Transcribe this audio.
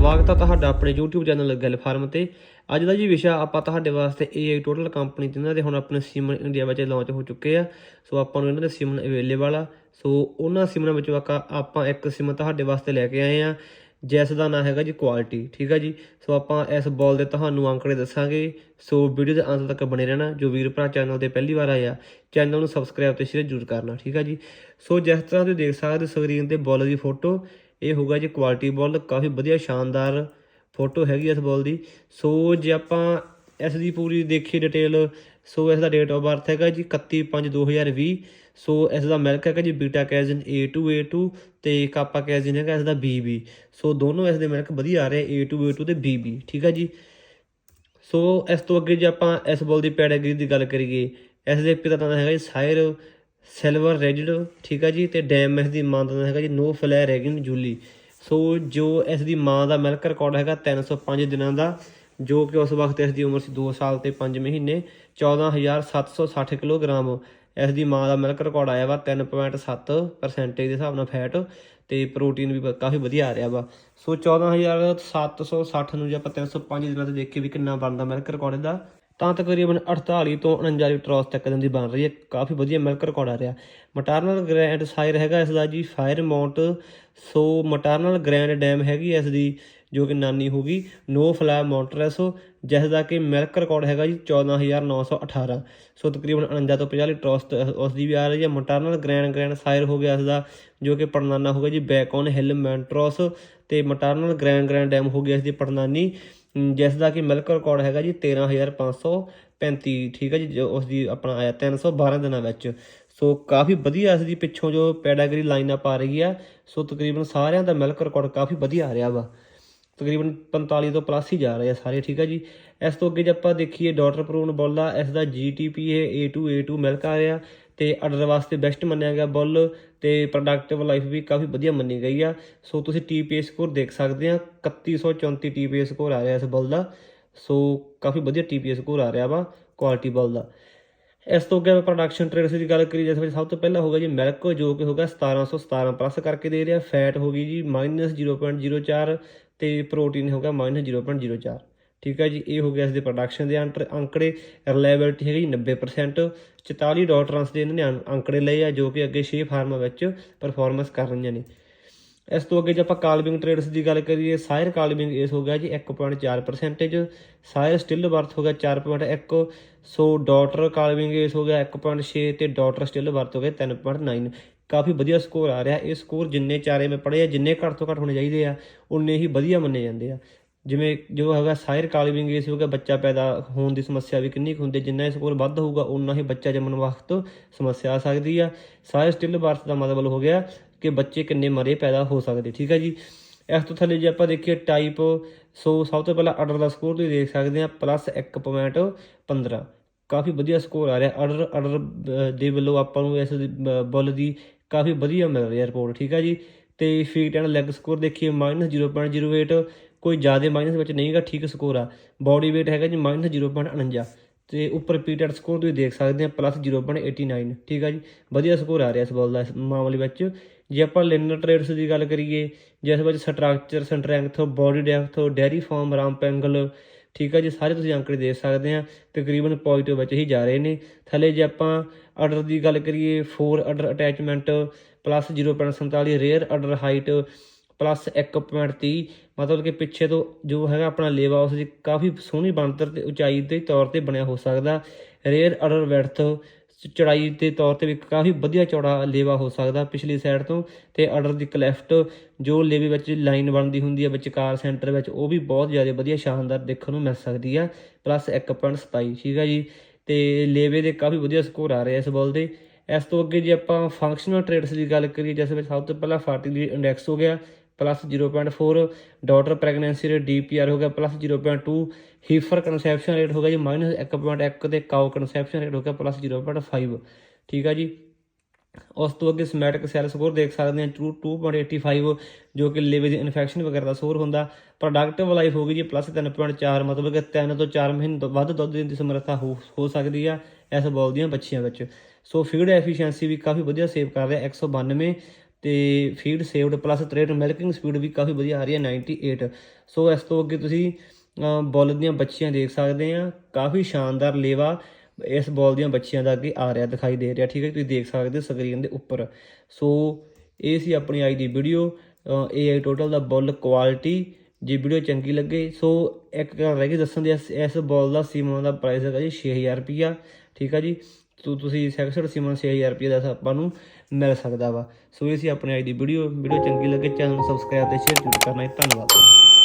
ਸਵਾਗਤ ਹੈ ਤੁਹਾਡਾ ਆਪਣੇ YouTube ਚੈਨਲ ਗੱਲ ਫਾਰਮ ਤੇ। ਅੱਜ ਦਾ ਜੀ ਵਿਸ਼ਾ ਆਪਾਂ ਤੁਹਾਡੇ ਵਾਸਤੇ AI ਟੋਟਲ ਕੰਪਨੀ ਜਿਨ੍ਹਾਂ ਦੇ ਹੁਣ ਆਪਣੇ ਸਿਮ ਇੰਡੀਆ ਵਿੱਚ ਲਾਂਚ ਹੋ ਚੁੱਕੇ ਆ। ਸੋ ਆਪਾਂ ਨੂੰ ਇਹਨਾਂ ਦੇ ਸਿਮ ਅਵੇਲੇਬਲ ਆ। ਸੋ ਉਹਨਾਂ ਸਿਮਾਂ ਵਿੱਚੋਂ ਆਪਾਂ ਇੱਕ ਸਿਮ ਤੁਹਾਡੇ ਵਾਸਤੇ ਲੈ ਕੇ ਆਏ ਆ। ਜਿਸ ਦਾ ਨਾਮ ਹੈਗਾ ਜੀ ਕੁਆਲਿਟੀ ਠੀਕ ਆ ਜੀ? ਸੋ ਆਪਾਂ ਇਸ ਬੋਲ ਦੇ ਤੁਹਾਨੂੰ ਅੰਕੜੇ ਦੱਸਾਂਗੇ। ਸੋ ਵੀਡੀਓ ਦੇ ਅੰਤ ਤੱਕ ਬਣੇ ਰਹਿਣਾ, ਜੋ ਵੀਰ ਭਰਾ ਚੈਨਲ ਤੇ ਪਹਿਲੀ ਵਾਰ ਆਇਆ ਚੈਨਲ ਨੂੰ ਸਬਸਕ੍ਰਾਈਬ ਤੇ ਸ਼ੇਅਰ ਜ਼ਰੂਰ ਕਰਨਾ, ਠੀਕ ਆ ਜੀ? ਸੋ ਜਿਸ ਤਰ੍ਹਾਂ ਤੁਸੀਂ ਦੇਖ ਸਕਦੇ ਸਕਰੀਨ ਤੇ ਬੋਲ ਦੀ ਫੋਟੋ ਇਹ ਹੋਊਗਾ ਜੀ ਕੁਆਲਿਟੀ ਬਾਲ ਕਾਫੀ ਵਧੀਆ ਸ਼ਾਨਦਾਰ ਫੋਟੋ ਹੈਗੀ ਇਸ ਬਾਲ ਦੀ। ਸੋ ਜੇ ਆਪਾਂ ਇਸ ਦੀ ਪੂਰੀ ਦੇਖੀਏ ਡਿਟੇਲ ਸੋ ਇਸ ਦਾ ਡੇਟ ਆਫ ਬਰਥ ਹੈਗਾ ਜੀ 31/5/2020 ਸੋ ਇਸ ਦਾ ਮਿਲਕ ਹੈਗਾ ਜੀ ਬੀਟਾ ਕੈਜ਼ਨ A2A2 ਤੇ ਕਾਪਾ ਕੈਜ਼ਿਨ ਹੈਗਾ ਇਸ ਦਾ BB ਸੋ ਦੋਨੋਂ ਇਸ ਦੇ ਮਿਲਕ ਵਧੀਆ ਆ ਰਹੇ A2A2 ਤੇ BB ਠੀਕ ਹੈ ਜੀ? ਸੋ ਇਸ ਤੋਂ ਅੱਗੇ ਜੇ ਆਪਾਂ ਇਸ ਬੋਲ ਦੀ ਪੈਡਾਗਰੀ ਦੀ ਗੱਲ ਕਰੀਏ, ਇਸ ਦੇ ਪਿਤਾ ਦਾ ਨਾਮ ਹੈਗਾ ਜੀ ਸਾਇਰ ਸਿਲਵਰ ਰੈਜਿਡ ਠੀਕ ਆ ਜੀ, ਤੇ ਡੈਮ ਇਸ ਦੀ ਮਾਂ ਦਾ ਨਾਮ ਹੈਗਾ ਜੀ, ਨੋ ਫਲੈ ਰੈਗਨ ਜੂਲੀ। ਸੋ ਜੋ ਇਸ ਦੀ ਮਾਂ ਦਾ ਮਿਲਕ ਰਿਕਾਰਡ ਹੈਗਾ 305 ਦਿਨਾਂ ਦਾ, ਜੋ ਕਿ ਉਸ ਵਕਤ ਇਸ ਦੀ ਉਮਰ ਸੀ 2 ਸਾਲ ਤੇ 5 ਮਹੀਨੇ 14760 ਕਿਲੋਗ੍ਰਾਮ। ਇਸ ਦੀ ਮਾਂ ਦਾ ਮਿਲਕ ਰਿਕਾਰਡ ਆਇਆ ਵਾ 3.7% ਦੇ ਹਿਸਾਬ ਨਾਲ ਫੈਟ ਤੇ ਪ੍ਰੋਟੀਨ ਵੀ ਕਾਫੀ ਵਧੀਆ ਆ ਰਿਹਾ ਵਾ। ਸੋ 14760 ਨੂੰ ਜੇ ਆਪਾਂ 305 ਦਿਨਾਂ ਤੇ ਦੇਖੀਏ ਵੀ ਕਿੰਨਾ ਬਣਦਾ ਮਿਲਕ ਰਿਕਾਰਡ ਇਹਦਾ ਤਾਂ ਤਕਰੀਬਨ 48 ਤੋਂ 49 ਲੀਟਰ ਔਸਤ ਤੱਕ ਦਿਨ ਦੀ ਬਣ ਰਹੀ ਹੈ। ਕਾਫੀ ਵਧੀਆ ਮਿਲਕ ਰਿਕਾਰਡ ਆ ਰਿਹਾ। ਮਟਰਨਲ ਗ੍ਰੈਂਡ ਸਾਇਰ ਹੈਗਾ ਇਸ ਦਾ ਜੀ। Fire mount so maternal grand dam ਹੈਗੀ ਇਸ ਦੀ। ਜੋ ਕਿ ਨਾਨੀ ਹੋਗੀ ਨੋ ਫਲਾ ਮੌਂਟਰੈਸੋ ਜਿਸ ਦਾ ਕਿ ਮਿਲਕ ਰਿਕਾਰਡ ਹੈਗਾ ਜੀ 14918 ਸੋ ਤਕਰੀਬਨ 49 ਤੋਂ 50 ਲੀਟਰ ਔਸਤ ਉਸ ਦੀ ਵੀ ਆ ਰਹੀ ਹੈ। ਮਟਰਨਲ ਗ੍ਰੈਂਡ ਗ੍ਰੈਂਡ ਸਾਇਰ ਹੋ ਗਿਆ ਇਸ ਦਾ, ਜੋ ਕਿ ਪੜਨਾਨਾ ਹੋਗਾ ਜੀ ਬੈਕ ਔਨ ਹਿਲ ਮੈਂਟਰੋਸ। ਤੇ ਮਟਰਨਲ ਗ੍ਰੈਂਡ ਗ੍ਰੈਂਡ ਡੈਮ ਹੋ ਗਿਆ ਇਸ ਦੀ ਪੜਨਾਨੀ ਜਿਸ ਦਾ ਕਿ ਮਿਲਕ ਰਿਕਾਰਡ ਹੈਗਾ ਜੀ 13535 ਠੀਕ ਹੈ ਜੀ, ਜੋ ਉਸ ਦੀ ਆਪਣਾ ਆਇਆ 312 ਦਿਨਾਂ ਵਿੱਚ। ਸੋ ਕਾਫੀ ਵਧੀਆ ਇਸ ਦੀ ਪਿੱਛੋਂ ਜੋ ਪੈਡਾਗਰੀ ਲਾਈਨਅਪ ਆ ਰਹੀ ਆ ਸੋ ਤਕਰੀਬਨ ਸਾਰਿਆਂ ਦਾ ਮਿਲਕ ਰਿਕਾਰਡ ਕਾਫੀ ਵਧੀਆ ਆ ਰਿਹਾ ਵਾ। ਤਕਰੀਬਨ 45 ਤੋਂ ਪਲੱਸ ਹੀ ਜਾ ਰਹੇ ਆ ਸਾਰੇ, ਠੀਕ ਆ ਜੀ। ਇਸ ਤੋਂ ਅੱਗੇ ਜੇ ਆਪਾਂ ਦੇਖੀਏ ਡਾਟਰ ਪ੍ਰੂਨ ਬੁੱਲ ਆ ਇਸ ਦਾ GTP ਇਹ A2 A2 ਮਿਲਕ ਆ ਰਿਹਾ ਤੇ ਆਰਡਰ ਵਾਸਤੇ ਬੈਸਟ ਮੰਨਿਆ ਗਿਆ ਬੁੱਲ ਤੇ ਪ੍ਰੋਡਕਟਿਵ ਲਾਈਫ ਵੀ ਕਾਫੀ ਵਧੀਆ ਮੰਨੀ ਗਈ ਆ। ਸੋ ਤੁਸੀਂ TPA ਸਕੋਰ ਦੇਖ ਸਕਦੇ ਆ 3134 TPA ਸਕੋਰ ਆ ਰਿਹਾ ਇਸ ਬੁੱਲ ਦਾ। ਸੋ ਕਾਫੀ ਵਧੀਆ TPA ਸਕੋਰ ਆ ਰਿਹਾ ਵਾ ਕੁਆਲਿਟੀ ਬੁੱਲ ਦਾ। ਇਸ ਤੋਂ ਅੱਗੇ ਪ੍ਰੋਡਕਸ਼ਨ ਟ੍ਰੇਡਸ ਦੀ ਗੱਲ ਕਰੀ ਜਿਸ ਵਿੱਚ ਸਭ ਤੋਂ ਪਹਿਲਾਂ ਹੋਗਾ ਜੀ ਮਿਲਕ, ਜੋ ਕਿ ਹੋਗਾ 1717 ਪਲੱਸ ਕਰਕੇ ਦੇ ਰਿਹਾ। ਫੈਟ ਹੋ ਗਈ ਜੀ -0.04 ਤੇ ਪ੍ਰੋਟੀਨ ਹੋਗਾ -0.04 ਠੀਕ ਹੈ ਜੀ, ਇਹ ਹੋ ਗਿਆ ਇਸ ਦੇ ਪ੍ਰੋਡਕਸ਼ਨ ਦੇ ਅੰਟਰ ਅੰਕੜੇ ਰਿਲਾਇਬਿਲਟੀ ਹੈਗੀ ਜੀ 90% 44 ਡਾਟਰਸ ਦੇ ਇਹਨਾਂ ਨੇ ਅੰਕੜੇ ਲਏ ਆ ਜੋ ਕਿ ਅੱਗੇ 6 ਫਾਰਮਾਂ ਵਿੱਚ ਪਰਫਾਰਮੈਂਸ ਕਰ ਰਹੀਆਂ ਨੇ। ਇਸ ਤੋਂ ਅੱਗੇ ਜੇ ਆਪਾਂ ਕਾਲਵਿੰਗ ਟ੍ਰੇਡਸ ਦੀ ਗੱਲ ਕਰੀਏ, ਸਾਇਰ ਕਾਲਵਿੰਗ ਇਸ ਹੋ ਗਿਆ ਜੀ 1.4% ਸਾਇਰ ਸਟਿਲ ਵਰਥ ਹੋ ਗਿਆ 4.1 ਸੋ ਡਾਟਰ ਕਾਲਵਿੰਗ ਇਸ ਹੋ ਗਿਆ 1.6 ਤੇ ਡਾਟਰ ਸਟਿਲ ਵਰਥ ਹੋ ਗਿਆ 3.9 ਕਾਫੀ ਵਧੀਆ ਸਕੋਰ ਆ ਰਿਹਾ। ਇਹ ਸਕੋਰ ਜਿੰਨੇ ਚਾਰੇ ਮੈਂ ਪੜ੍ਹੇ ਆ, ਜਿੰਨੇ ਘੱਟ ਤੋਂ ਘੱਟ ਹੋਣੇ ਚਾਹੀਦੇ ਆ, ਉਨੇ ਹੀ ਵਧੀਆ ਮੰਨੇ ਜਾਂਦੇ ਆ। ਜਿਵੇਂ ਜੋ ਹੈਗਾ ਸਾਇਰ ਕਾਲਵਿੰਗ ਇਸ ਹੋ ਬੱਚਾ ਪੈਦਾ ਹੋਣ ਦੀ ਸਮੱਸਿਆ ਵੀ ਕਿੰਨੀ ਕੁ ਹੁੰਦੀ, ਜਿੰਨਾ ਇਹ ਸਕੋਰ ਵੱਧ ਹੋਊਗਾ ਉਨਾ ਹੀ ਬੱਚਾ ਜੰਮਣ ਵਕਤ ਸਮੱਸਿਆ ਆ ਸਕਦੀ ਆ। ਸਾਇਰ ਸਟਿਲ ਬਰਥ ਦਾ ਮਤਲਬ ਹੋ ਗਿਆ ਕਿ ਬੱਚੇ ਕਿੰਨੇ ਮਰੇ ਪੈਦਾ ਹੋ ਸਕਦੇ, ਠੀਕ ਹੈ ਜੀ? ਇਸ ਤੋਂ ਥੱਲੇ ਜੇ ਆਪਾਂ ਦੇਖੀਏ ਟਾਈਪ ਸੋ ਸਭ ਤੋਂ ਪਹਿਲਾਂ ਆਰਡਰ ਦਾ ਸਕੋਰ ਤੁਸੀਂ ਦੇਖ ਸਕਦੇ ਆ ਪਲੱਸ 1.15 ਕਾਫੀ ਵਧੀਆ ਸਕੋਰ ਆ ਰਿਹਾ। ਆਰਡਰ ਆਰਡਰ ਦੇ ਵੱਲੋਂ ਆਪਾਂ ਨੂੰ ਇਸ ਬੁੱਲ ਦੀ ਕਾਫੀ ਵਧੀਆ ਮਿਲ ਰਹੀ ਹੈ ਰਿਪੋਰਟ ਠੀਕ ਹੈ ਜੀ? ਤੇ ਫੀਟ ਐਂਡ ਲੈਗ ਸਕੋਰ ਦੇਖੀਏ -0.08 ਕੋਈ ਜ਼ਿਆਦਾ ਮਾਈਨਸ ਵਿੱਚ ਨਹੀਂਗਾ ਠੀਕ ਸਕੋਰ ਆ। ਬਾਡੀ weight ਹੈਗਾ ਜੀ -0.49 ਤੇ ਉੱਪਰ ਪੀਟਰ ਸਕੋਰ ਤੁਸੀਂ ਦੇਖ ਸਕਦੇ ਆ ਪਲੱਸ 0.89 ਠੀਕ ਆ ਜੀ? ਵਧੀਆ ਸਕੋਰ ਆ ਰਿਹਾ ਇਸ ਬਾਲ ਦਾ, ਇਸ ਮਾਮਲੇ ਵਿੱਚ। ਜੇ ਆਪਾਂ ਲਿਨਰ ਟ੍ਰੇਡਸ ਦੀ ਗੱਲ ਕਰੀਏ, ਜਿਸ ਵਿੱਚ structure strength body depth dairy form rump angle ਠੀਕ ਆ ਜੀ, ਸਾਰੇ ਤੁਸੀਂ ਅੰਕੜੇ ਦੇਖ ਸਕਦੇ ਆ, ਤਕਰੀਬਨ ਪੋਜ਼ਿਟਿਵ ਵਿੱਚ ਹੀ ਜਾ ਰਹੇ ਨੇ। ਥੱਲੇ ਜੇ ਆਪਾਂ ਆਰਡਰ ਦੀ ਗੱਲ ਕਰੀਏ 4 udder attachment plus 0.47 rear udder height plus 1.30 ਮਤਲਬ ਕਿ ਪਿੱਛੇ ਤੋਂ ਜੋ ਹੈਗਾ ਆਪਣਾ ਲੇਵਾ, ਉਸ ਦੀ ਕਾਫੀ ਸੋਹਣੀ ਬਣਤਰ ਤੇ ਉਚਾਈ ਦੇ ਤੌਰ ਤੇ ਬਣਿਆ ਹੋ ਸਕਦਾ। ਰੇਅਰ ਆਰਡਰ ਵੈਡਥ ਚੌੜਾਈ ਦੇ ਤੌਰ ਤੇ ਵੀ ਕਾਫੀ ਵਧੀਆ ਚੌੜਾ ਲੇਵਾ ਹੋ ਸਕਦਾ ਪਿਛਲੀ ਸਾਈਡ ਤੋਂ ਤੇ ਆਰਡਰ ਦੀ ਕਲੈਫਟ ਜੋ ਲੇਵੇ ਵਿੱਚ ਲਾਈਨ ਬਣਦੀ ਹੁੰਦੀ ਹੈ ਵਿਚਕਾਰ ਸੈਂਟਰ ਵਿੱਚ, ਉਹ ਵੀ ਬਹੁਤ ਜ਼ਿਆਦਾ ਵਧੀਆ ਸ਼ਾਨਦਾਰ ਦੇਖਣ ਨੂੰ ਮਿਲ ਸਕਦੀ ਆ ਪਲੱਸ 1.27 ਠੀਕ ਆ ਜੀ? ਤੇ ਲੇਵੇ ਦੇ ਕਾਫੀ ਵਧੀਆ ਸਕੋਰ ਆ ਰਹੇ ਇਸ ਬਾਲ ਦੇ। ਇਸ ਤੋਂ ਅੱਗੇ ਜੇ ਆਪਾਂ ਫੰਕਸ਼ਨਲ ਟ੍ਰੇਡਸ ਦੀ ਗੱਲ ਕਰੀਏ, ਜਿਸ ਵਿੱਚ ਸਭ ਤੋਂ ਪਹਿਲਾਂ ਫਰਟੀਲਿਟੀ ਇੰਡੈਕਸ ਹੋ ਗਿਆ plus 0.4 daughter pregnancy rate DPR ਹੋ ਗਿਆ ਪਲੱਸ 0.2 ਹੀਫਰ ਕਨਸੈਪਸ਼ਨ ਰੇਟ ਹੋ ਗਿਆ ਜੀ ਮਾਈਨਸ -1.1 ਤੇ ਕਾਓ ਕਨਸੈਪਸ਼ਨ ਰੇਟ ਹੋ ਗਿਆ ਪਲੱਸ 0.5 ਠੀਕ ਆ ਜੀ? ਉਸ ਤੋਂ ਅੱਗੇ ਸਮੈਟਿਕ ਸੈੱਲ ਸਕੋਰ ਦੇਖ ਸਕਦੇ ਹਾਂ 2.85 ਜੋ ਕਿ ਲਿਵਰ ਦੀ ਇਨਫੈਕਸ਼ਨ ਵਗੈਰਾ ਦਾ ਸਕੋਰ ਹੁੰਦਾ। ਪ੍ਰੋਡਕਟਿਵ ਲਾਈਫ ਹੋ ਗਈ ਜੀ ਪਲੱਸ 3.4 ਮਤਲਬ ਕਿ 3 ਤੋਂ 4 ਮਹੀਨੇ ਤੋਂ ਵੱਧ ਦੁੱਧ ਦੇਣ ਦੀ ਸਮਰੱਥਾ ਹੋ ਹੋ ਸਕਦੀ ਆ ਇਸ ਬੋਲ ਦੀਆਂ ਬੱਚੀਆਂ ਵਿੱਚ। ਸੋ ਫੀਡ ਐਫੀਸ਼ੀਐਂਸੀ ਵੀ ਕਾਫੀ ਵਧੀਆ ਸੇਵ ਕਰ ਰਿਹਾ 192 ਤੇ feed saved plus 63 milking speed ਵੀ ਕਾਫੀ ਵਧੀਆ ਆ ਰਹੀ ਹੈ 98 ਸੋ ਇਸ ਤੋਂ ਅੱਗੇ ਤੁਸੀਂ ਬੋਲ ਦੀਆਂ ਬੱਚੀਆਂ ਦੇਖ ਸਕਦੇ ਆ ਕਾਫੀ ਸ਼ਾਨਦਾਰ ਲੇਵਾ ਇਸ ਬੋਲ ਦੀਆਂ ਬੱਚੀਆਂ ਦਾ ਅੱਗੇ ਆ ਰਿਹਾ, ਦਿਖਾਈ ਦੇ ਰਿਹਾ। ਠੀਕ ਹੈ ਤੁਸੀਂ ਦੇਖ ਸਕਦੇ ਹੋ ਸਕਰੀਨ ਦੇ ਉੱਪਰ। ਸੋ, ਇਹ ਸੀ ਆਪਣੀ ਅੱਜ ਦੀ ਵੀਡੀਓ AI ਟੋਟਲ ਦਾ ਬੁੱਲ ਕੁਆਲਿਟੀ ਜੇ ਵੀਡੀਓ ਚੰਗੀ ਲੱਗੇ, ਸੋ ਇੱਕ ਗੱਲ ਰਹਿ ਗਈ ਦੱਸਣ ਦੀ, ਇਸ- ਇਸ ਬੋਲ ਦਾ ਸੀਮਾ ਦਾ ਪ੍ਰਾਈਸ ਹੈਗਾ ਜੀ 6000 ਰੁਪਿਆ ਠੀਕ ਆ ਜੀ? ਤੋ ਤੁਸੀਂ ਸੈਕਸਡ ਸੀਮਾ 6000 ਰੁਪਏ ਦਾ ਆਪਾਂ ਨੂੰ ਮਿਲ ਸਕਦਾ ਵਾ। ਸੋ ਇਹ ਸੀ ਆਪਣੀ ਅੱਜ ਦੀ ਵੀਡੀਓ। ਵੀਡੀਓ ਚੰਗੀ ਲੱਗੇ, ਚੈਨਲ ਨੂੰ ਸਬਸਕ੍ਰਾਈਬ ਤੇ ਸ਼ੇਅਰ ਜ਼ਰੂਰ ਕਰਨਾ ਜੀ। ਧੰਨਵਾਦ।